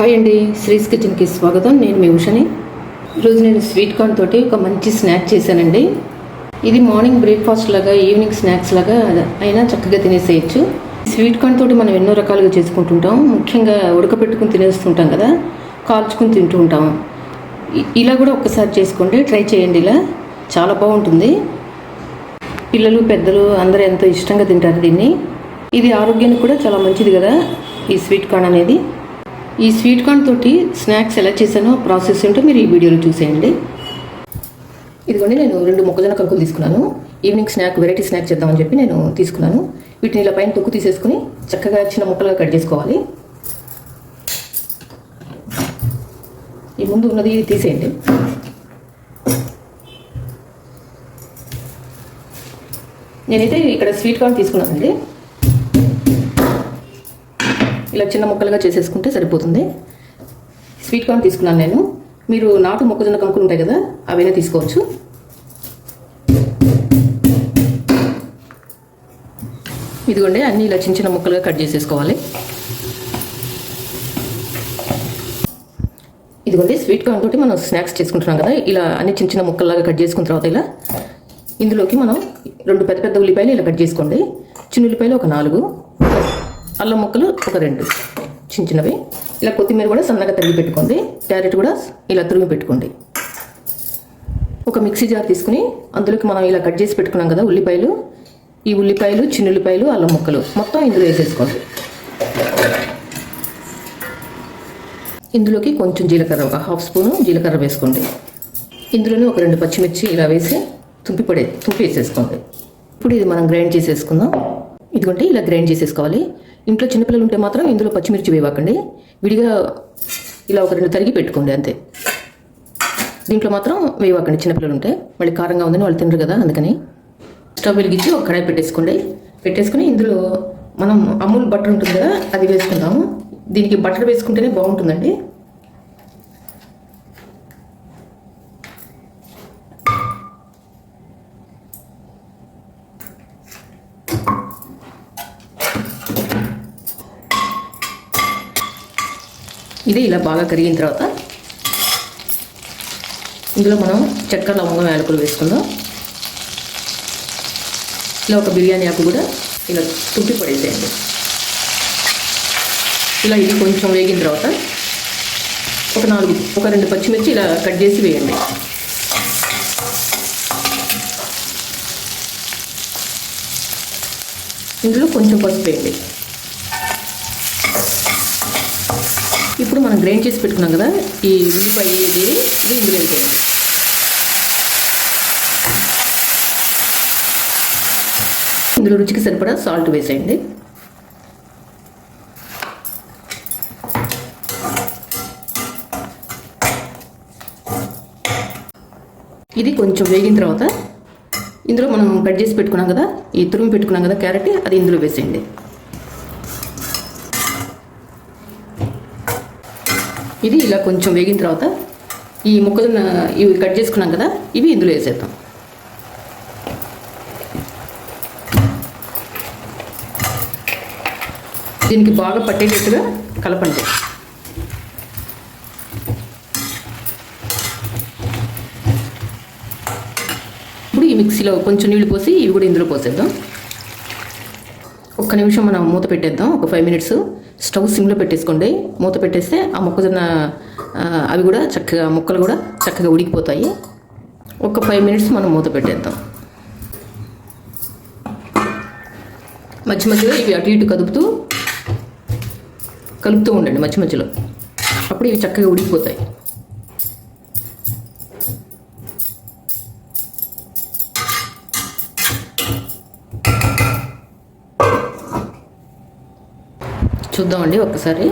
Hi అండి శ్రీస్ కిచెన్కి స్వాగతం. నేను మీ ఉషని. ఈరోజు నేను స్వీట్ కార్న్ తోటి ఒక మంచి స్నాక్ చేశానండి. ఇది మార్నింగ్ బ్రేక్ఫాస్ట్ లాగా ఈవినింగ్ స్నాక్స్ లాగా అయినా చక్కగా తినేసేయచ్చు. స్వీట్ కార్న్ తోటి మనం ఎన్నో రకాలుగా చేసుకుంటుంటాం. ముఖ్యంగా ఉడకపెట్టుకుని తినేస్తుంటాం కదా కాల్చుకుని తింటూ ఉంటాం. ఇలా కూడా ఒక్కసారి చేసుకోండి ట్రై చేయండి ఇలా. చాలా బాగుంటుంది. పిల్లలు పెద్దలు అందరూ ఎంతో ఇష్టంగా తింటారు దీన్ని. ఇది ఆరోగ్యానికి కూడా చాలా మంచిది కదా ఈ స్వీట్ కార్న్ అనేది. ఈ స్వీట్ కార్న్ తోటి స్నాక్స్ ఎలా చేశానో ప్రాసెస్ ఏంటో మీరు ఈ వీడియోలో చూసేయండి. ఇదిగోండి నేను రెండు మొక్కజొన్న కంకులు తీసుకున్నాను. ఈవినింగ్ స్నాక్ వెరైటీ స్నాక్ చేద్దామని చెప్పి నేను తీసుకున్నాను. వీటిని ఇలా పైన తొక్కు తీసేసుకుని చక్కగా చిన్న ముక్కలుగా కట్ చేసుకోవాలి. ఈ ముందు ఉన్నది తీసేయండి. నేనైతే ఇక్కడ స్వీట్ కార్న్ తీసుకున్నానండి. ఇలా చిన్న ముక్కలుగా చేసేసుకుంటే సరిపోతుంది. స్వీట్ కార్న్ తీసుకున్నాను నేను. మీరు నాటు మొక్కజొన్న కంకులు ఉంటాయి కదా అవైనా తీసుకోవచ్చు. ఇదిగోండి అన్నీ ఇలా చిన్న చిన్న ముక్కలుగా కట్ చేసేసుకోవాలి. ఇదిగోండి స్వీట్ కార్న్ తోటి మనం స్నాక్స్ చేసుకుంటున్నాం కదా ఇలా అన్ని చిన్న చిన్న ముక్కల్లాగా కట్ చేసుకున్న తర్వాత ఇలా ఇందులోకి మనం రెండు పెద్ద పెద్ద ఉల్లిపాయలు ఇలా కట్ చేసుకోండి. చిన్న ఉల్లిపాయలు ఒక నాలుగు. అల్లం ముక్కలు ఒక రెండు చిన్న చిన్నవి. ఇలా కొత్తిమీర కూడా సన్నగా తరిగి పెట్టుకోండి. క్యారెట్ కూడా ఇలా తురిమి పెట్టుకోండి. ఒక మిక్సీ జార్ తీసుకుని అందులోకి మనం ఇలా కట్ చేసి పెట్టుకున్నాం కదా ఉల్లిపాయలు. ఈ ఉల్లిపాయలు చిన్న ఉల్లిపాయలు అల్లం ముక్కలు మొత్తం ఇందులో వేసేసుకోండి. ఇందులోకి కొంచెం జీలకర్ర ఒక హాఫ్ స్పూను జీలకర్ర వేసుకోండి. ఇందులోనే ఒక రెండు పచ్చిమిర్చి ఇలా వేసి తుంపి పడే తుంపి వేసేసుకోండి. ఇప్పుడు ఇది మనం గ్రైండ్ చేసేసుకుందాం. ఇదిగోండి ఇలా గ్రైండ్ చేసేసుకోవాలి. ఇంట్లో చిన్నపిల్లలు ఉంటే మాత్రం ఇందులో పచ్చిమిర్చి వేయకండి విడిగా ఇలా ఒక రెండు తరిగి పెట్టుకోండి అంతే. దీంట్లో మాత్రం వేయకండి చిన్నపిల్లలు ఉంటే. మళ్ళీ కారంగా ఉందని వాళ్ళు తినరు కదా అందుకని. స్టవ్ వెలిగించి ఒక కడాయి పెట్టేసుకోండి. పెట్టేసుకుని ఇందులో మనం అమూల్ బటర్ ఉంటుంది కదా అది వేసుకుందాము. దీనికి బటర్ వేసుకుంటేనే బాగుంటుందండి. ఇది ఇలా బాగా కరిగిన తర్వాత ఇందులో మనం చెక్క లవంగం యాలకులు వేసుకుందాం. ఇలా ఒక బిర్యానీ ఆకు కూడా ఇలా తుప్పి పడేసేయండి. ఇలా ఇది కొంచెం వేగిన తర్వాత ఒక నాలుగు ఒక రెండు పచ్చిమిర్చి ఇలా కట్ చేసి వేయండి. ఇందులో కొంచెం పసుపు వేయండి. ఇప్పుడు మనం గ్రైండ్ చేసి పెట్టుకున్నాం కదా ఈ ఉల్లిపాయ ఇది ఇది ఇందులో వేసేయండి. ఇందులో రుచికి సరిపడా సాల్ట్ వేసేయండి. ఇది కొంచెం వేగిన తర్వాత ఇందులో మనం కట్ చేసి పెట్టుకున్నాం కదా ఈ తురుము పెట్టుకున్నాం కదా క్యారెట్ అది ఇందులో వేసేయండి. ఇది ఇలా కొంచెం వేగిన తర్వాత ఈ మొక్కజొన్న ఇవి కట్ చేసుకున్నాం కదా ఇవి ఇందులో వేసేద్దాం. దీనికి బాగా పట్టేటట్టుగా కలపండి. ఇప్పుడు ఈ మిక్సీలో కొంచెం నీళ్ళు పోసి ఇవి కూడా ఇందులో పోసేద్దాం. ఒక్క నిమిషం మనం మూత పెట్టేద్దాం ఒక ఫైవ్ మినిట్స్ స్టవ్ సిమ్లో పెట్టేసుకోండి. మూత పెట్టేస్తే ఆ మొక్కజొన్న అవి కూడా చక్కగా ముక్కలు కూడా చక్కగా ఉడికిపోతాయి. ఒక ఫైవ్ మినిట్స్ మనం మూత పెట్టేద్దాం. మధ్య మధ్యలో ఇవి అటు ఇటు కదుపుతూ కలుపుతూ ఉండండి మధ్య మధ్యలో. అప్పుడు ఇవి చక్కగా ఉడికిపోతాయి. చూద్దామండి ఒక్కసారి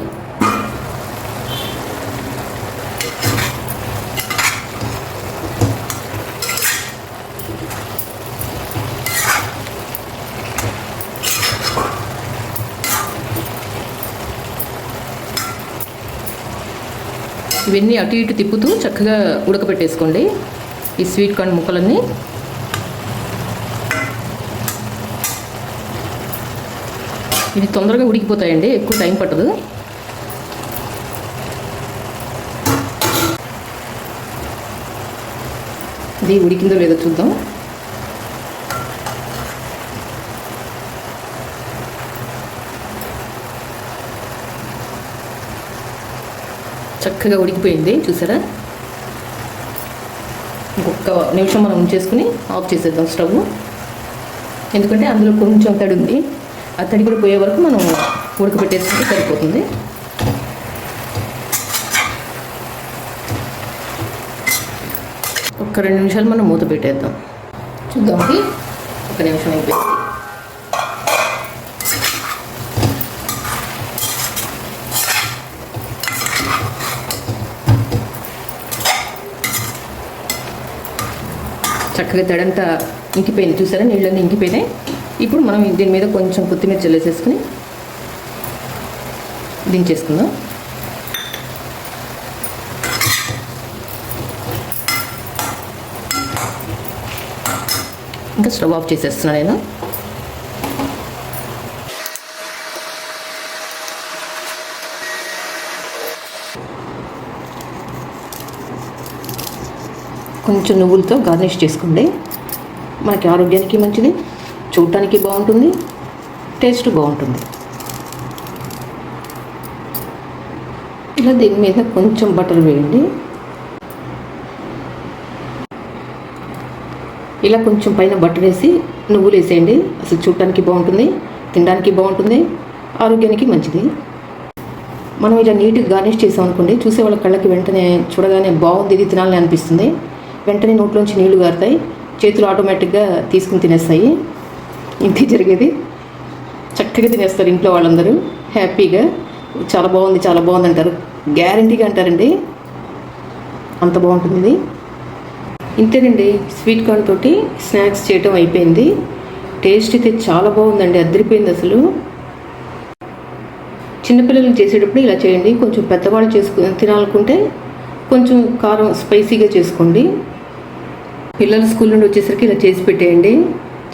ఇవన్నీ అటు ఇటు తిప్పుతూ చక్కగా ఉడకపెట్టేసుకోండి ఈ స్వీట్ కార్న్ ముక్కలన్నీ. ఇవి తొందరగా ఉడికిపోతాయండి ఎక్కువ టైం పట్టదు. ఇది ఉడికిందో లేదో చూద్దాం. చక్కగా ఉడికిపోయింది చూసారా? ఇంకొక నిమిషం మనం ఉంచేసుకుని ఆఫ్ చేసేద్దాం స్టవ్. ఎందుకంటే అందులో కొంచెం తడి ఉంది. తడి కూడా పోయే వరకు మనం ఉడకబెట్టేసుకుంటే సరిపోతుంది. ఒక రెండు నిమిషాలు మనం మూత పెట్టేద్దాం. చూద్దాం ఒక నిమిషం అయిపోయింది. చక్కగా తడంతా ఇంకిపోయింది. చూసారా? నీళ్ళన్నీ ఇంకిపోయినాయి. ఇప్పుడు మనం దీని మీద కొంచెం కొత్తిమీర చల్లేసేసుకుని దించేసుకుందాం. ఇంకా స్టవ్ ఆఫ్ చేసేస్తున్నాను నేను. కొంచెం నువ్వులతో గార్నిష్ చేసుకోండి. మనకి ఆరోగ్యానికి మంచిది చూడటానికి బాగుంటుంది టేస్ట్ బాగుంటుంది. ఇలా దీని మీద కొంచెం బటర్ వేయండి. ఇలా కొంచెం పైన బటర్ వేసి నువ్వులు వేసేయండి. అసలు చూడటానికి బాగుంటుంది తినడానికి బాగుంటుంది ఆరోగ్యానికి మంచిది. మనం ఇలా నీట్గా గార్నిష్ చేసాం అనుకోండి చూసే వాళ్ళ కళ్ళకి వెంటనే చూడగానే బాగుంది ఇది తినాలని అనిపిస్తుంది. వెంటనే నోట్లోంచి నీళ్ళు గారుతాయి. చేతులు ఆటోమేటిక్గా తీసుకుని తినేస్తాయి. ఇంతే జరిగేది. చక్కగా తినేస్తారు ఇంట్లో వాళ్ళందరూ. హ్యాపీగా. చాలా బాగుంది చాలా బాగుంది అంటారు గ్యారంటీగా అంటారండి. అంత బాగుంటుంది. ఇది ఇంతేనండి. స్వీట్ కార్న్ తోటి స్నాక్స్ చేయటం అయిపోయింది. టేస్ట్ అయితే చాలా బాగుందండి. అదిరిపోయింది అసలు. చిన్నపిల్లలు చేసేటప్పుడు ఇలా చేయండి. కొంచెం పెద్దవాళ్ళు చేసుకు తినాలనుకుంటే కొంచెం కారం స్పైసీగా చేసుకోండి. పిల్లలు స్కూల్ నుండి వచ్చేసరికి ఇలా చేసి పెట్టేయండి.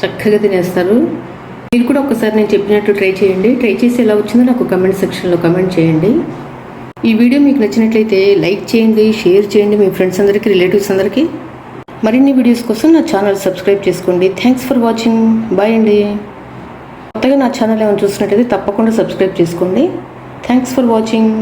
చక్కగా తినేస్తారు. మీరు కూడా ఒకసారి నేను చెప్పినట్టు ట్రై చేయండి. ట్రై చేసి ఎలా వచ్చిందో నాకు కమెంట్ సెక్షన్లో కమెంట్ చేయండి. ఈ వీడియో మీకు నచ్చినట్లయితే లైక్ చేయండి షేర్ చేయండి మీ ఫ్రెండ్స్ అందరికీ రిలేటివ్స్ అందరికీ. మరిన్ని వీడియోస్ కోసం నా ఛానల్ సబ్స్క్రైబ్ చేసుకోండి. Thanks for watching. బాయ్ అండి. కొత్తగా నా ఛానల్ ఏమైనా చూసినట్టయితే తప్పకుండా సబ్స్క్రైబ్ చేసుకోండి. Thanks for watching.